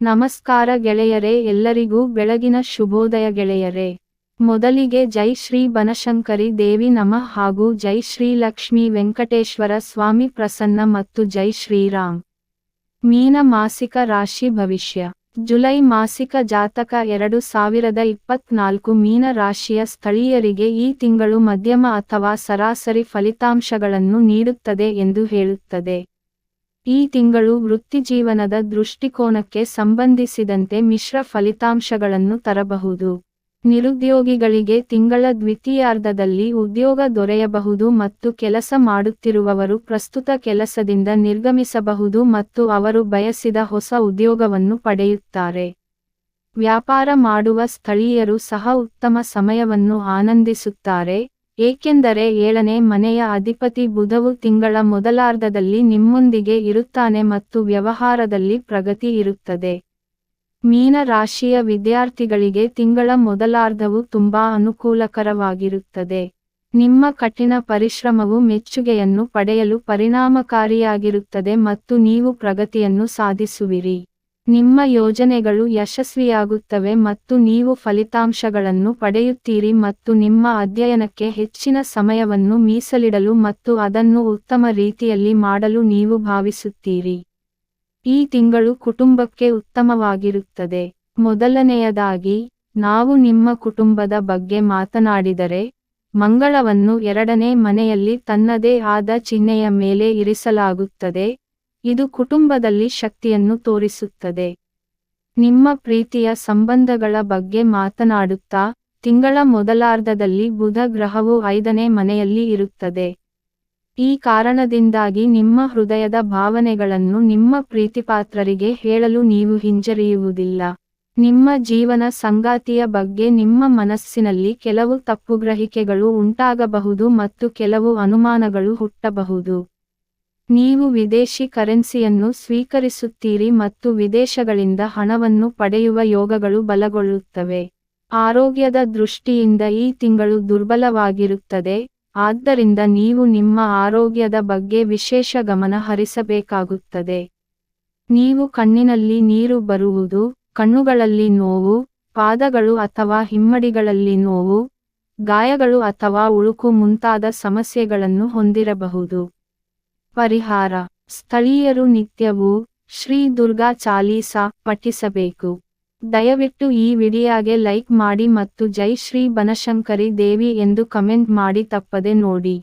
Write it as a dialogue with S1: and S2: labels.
S1: ನಮಸ್ಕಾರ ಗೆಳೆಯರೇ, ಎಲ್ಲರಿಗೂ ಬೆಳಗಿನ ಶುಭೋದಯ ಗೆಳೆಯರೇ. ಮೊದಲಿಗೆ ಜೈ ಶ್ರೀ ಬನಶಂಕರಿ ದೇವಿ ನಮಃ ಹಾಗೂ ಜೈ ಶ್ರೀ ಲಕ್ಷ್ಮೀ ವೆಂಕಟೇಶ್ವರ ಸ್ವಾಮಿ ಪ್ರಸನ್ನ ಮತ್ತು ಜೈ ಶ್ರೀರಾಮ್ ಮೀನ ಮಾಸಿಕ ರಾಶಿ ಭವಿಷ್ಯ. ಜುಲೈ ಮಾಸಿಕ ಜಾತಕ ಎರಡು ಸಾವಿರದ ಇಪ್ಪತ್ನಾಲ್ಕು ಮೀನ ರಾಶಿಯ ಸ್ಥಳೀಯರಿಗೆ ಈ ತಿಂಗಳು ಮಧ್ಯಮ ಅಥವಾ ಸರಾಸರಿ ಫಲಿತಾಂಶಗಳನ್ನು ನೀಡುತ್ತದೆ ಎಂದು ಹೇಳುತ್ತದೆ. ಈ ತಿಂಗಳು ವೃತ್ತಿಜೀವನದ ದೃಷ್ಟಿಕೋನಕ್ಕೆ ಸಂಬಂಧಿಸಿದಂತೆ ಮಿಶ್ರ ಫಲಿತಾಂಶಗಳನ್ನು ತರಬಹುದು. ನಿರುದ್ಯೋಗಿಗಳಿಗೆ ತಿಂಗಳ ದ್ವಿತೀಯಾರ್ಧದಲ್ಲಿ ಉದ್ಯೋಗ ದೊರೆಯಬಹುದು ಮತ್ತು ಕೆಲಸ ಮಾಡುತ್ತಿರುವವರು ಪ್ರಸ್ತುತ ಕೆಲಸದಿಂದ ನಿರ್ಗಮಿಸಬಹುದು ಮತ್ತು ಅವರು ಬಯಸಿದ ಹೊಸ ಉದ್ಯೋಗವನ್ನು ಪಡೆಯುತ್ತಾರೆ. ವ್ಯಾಪಾರ ಮಾಡುವ ಸ್ಥಳೀಯರು ಸಹ ಉತ್ತಮ ಸಮಯವನ್ನು ಆನಂದಿಸುತ್ತಾರೆ. ಏಕೆಂದರೆ ಏಳನೇ ಮನೆಯ ಅಧಿಪತಿ ಬುಧವು ತಿಂಗಳ ಮೊದಲಾರ್ಧದಲ್ಲಿ ನಿಮ್ಮೊಂದಿಗೆ ಇರುತ್ತಾನೆ ಮತ್ತು ವ್ಯವಹಾರದಲ್ಲಿ ಪ್ರಗತಿ ಇರುತ್ತದೆ. ಮೀನ ರಾಶಿಯ ವಿದ್ಯಾರ್ಥಿಗಳಿಗೆ ತಿಂಗಳ ಮೊದಲಾರ್ಧವು ತುಂಬಾ ಅನುಕೂಲಕರವಾಗಿರುತ್ತದೆ. ನಿಮ್ಮ ಕಠಿಣ ಪರಿಶ್ರಮವು ಮೆಚ್ಚುಗೆಯನ್ನು ಪಡೆಯಲು ಪರಿಣಾಮಕಾರಿಯಾಗಿರುತ್ತದೆ ಮತ್ತು ನೀವು ಪ್ರಗತಿಯನ್ನು ಸಾಧಿಸುವಿರಿ. ನಿಮ್ಮ ಯೋಜನೆಗಳು ಯಶಸ್ವಿಯಾಗುತ್ತವೆ ಮತ್ತು ನೀವು ಫಲಿತಾಂಶಗಳನ್ನು ಪಡೆಯುತ್ತೀರಿ ಮತ್ತು ನಿಮ್ಮ ಅಧ್ಯಯನಕ್ಕೆ ಹೆಚ್ಚಿನ ಸಮಯವನ್ನು ಮೀಸಲಿಡಲು ಮತ್ತು ಅದನ್ನು ಉತ್ತಮ ರೀತಿಯಲ್ಲಿ ಮಾಡಲು ನೀವು ಭಾವಿಸುತ್ತೀರಿ. ಈ ತಿಂಗಳು ಕುಟುಂಬಕ್ಕೆ ಉತ್ತಮವಾಗಿರುತ್ತದೆ. ಮೊದಲನೆಯದಾಗಿ, ನಾವು ನಿಮ್ಮ ಕುಟುಂಬದ ಬಗ್ಗೆ ಮಾತನಾಡಿದರೆ, ಮಂಗಳವನ್ನು ಎರಡನೇ ಮನೆಯಲ್ಲಿ ತನ್ನದೇ ಆದ ಚಿಹ್ನೆಯ ಮೇಲೆ ಇರಿಸಲಾಗುತ್ತದೆ. ಇದು ಕುಟುಂಬದಲ್ಲಿ ಶಕ್ತಿಯನ್ನು ತೋರಿಸುತ್ತದೆ. ನಿಮ್ಮ ಪ್ರೀತಿಯ ಸಂಬಂಧಗಳ ಬಗ್ಗೆ ಮಾತನಾಡುತ್ತಾ, ತಿಂಗಳ ಮೊದಲಾರ್ಧದಲ್ಲಿ ಬುಧ ಗ್ರಹವು ಐದನೇ ಮನೆಯಲ್ಲಿ ಇರುತ್ತದೆ. ಈ ಕಾರಣದಿಂದಾಗಿ ನಿಮ್ಮ ಹೃದಯದ ಭಾವನೆಗಳನ್ನು ನಿಮ್ಮ ಪ್ರೀತಿಪಾತ್ರರಿಗೆ ಹೇಳಲು ನೀವು ಹಿಂಜರಿಯುವುದಿಲ್ಲ. ನಿಮ್ಮ ಜೀವನ ಸಂಗಾತಿಯ ಬಗ್ಗೆ ನಿಮ್ಮ ಮನಸ್ಸಿನಲ್ಲಿ ಕೆಲವು ತಪ್ಪುಗ್ರಹಿಕೆಗಳು ಉಂಟಾಗಬಹುದು ಮತ್ತು ಕೆಲವು ಅನುಮಾನಗಳು ಹುಟ್ಟಬಹುದು. ನೀವು ವಿದೇಶಿ ಕರೆನ್ಸಿಯನ್ನು ಸ್ವೀಕರಿಸುತ್ತೀರಿ ಮತ್ತು ವಿದೇಶಗಳಿಂದ ಹಣವನ್ನು ಪಡೆಯುವ ಯೋಗಗಳು ಬಲಗೊಳ್ಳುತ್ತವೆ. ಆರೋಗ್ಯದ ದೃಷ್ಟಿಯಿಂದ ಈ ತಿಂಗಳು ದುರ್ಬಲವಾಗಿರುತ್ತದೆ. ಆದ್ದರಿಂದ ನೀವು ನಿಮ್ಮ ಆರೋಗ್ಯದ ಬಗ್ಗೆ ವಿಶೇಷ ಗಮನ ಹರಿಸಬೇಕಾಗುತ್ತದೆ. ನೀವು ಕಣ್ಣಿನಲ್ಲಿ ನೀರು ಬರುವುದು, ಕಣ್ಣುಗಳಲ್ಲಿ ನೋವು, ಪಾದಗಳು ಅಥವಾ ಹಿಮ್ಮಡಿಗಳಲ್ಲಿ ನೋವು, ಗಾಯಗಳು ಅಥವಾ ಉಳುಕು ಮುಂತಾದ ಸಮಸ್ಯೆಗಳನ್ನು ಹೊಂದಿರಬಹುದು. ಪರಿಹಾರ. ಸ್ಥಳೀಯರು ನಿತ್ಯವೂ ಶ್ರೀ ದುರ್ಗಾ ಚಾಲೀಸಾ ಪಠಿಸಬೇಕು. ದಯವಿಟ್ಟು ಈ ವಿಡಿಯಾಗೆ ಲೈಕ್ ಮಾಡಿ ಮತ್ತು ಜೈ ಶ್ರೀ ಬನಶಂಕರಿ ದೇವಿ ಎಂದು ಕಮೆಂಟ್ ಮಾಡಿ ತಪ್ಪದೆ ನೋಡಿ.